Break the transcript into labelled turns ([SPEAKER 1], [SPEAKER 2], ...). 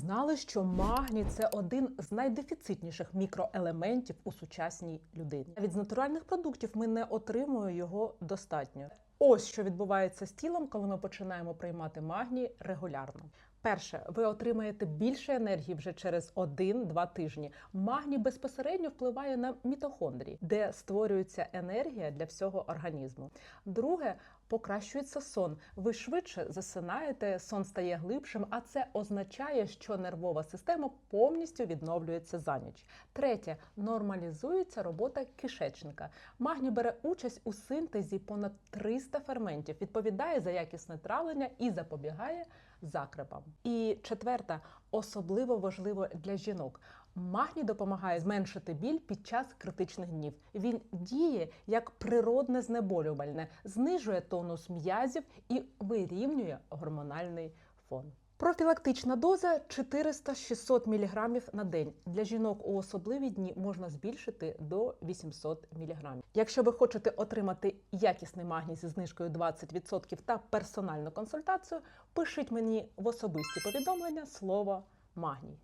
[SPEAKER 1] Знали, що магній це один з найдефіцитніших мікроелементів у сучасній людині. Від натуральних продуктів ми не отримуємо його достатньо. Ось що відбувається з тілом, коли ми починаємо приймати магній регулярно. Перше, ви отримаєте більше енергії вже через 1-2 тижні. Магній безпосередньо впливає на мітохондрії, де створюється енергія для всього організму. Друге, покращується сон. Ви швидше засинаєте, сон стає глибшим, а це означає, що нервова система повністю відновлюється за ніч. Третє, нормалізується робота кишечника. Магній бере участь у синтезі понад 300 ферментів, відповідає за якісне травлення і запобігає закрепам. І четверта, особливо важливо для жінок. Магній допомагає зменшити біль під час критичних днів. Він діє як природне знеболювальне, знижує тонус м'язів і вирівнює гормональний фон. Профілактична доза 400-600 мг на день. Для жінок у особливі дні можна збільшити до 800 мг. Якщо ви хочете отримати якісний магній зі знижкою 20% та персональну консультацію, пишіть мені в особисті повідомлення слово магній.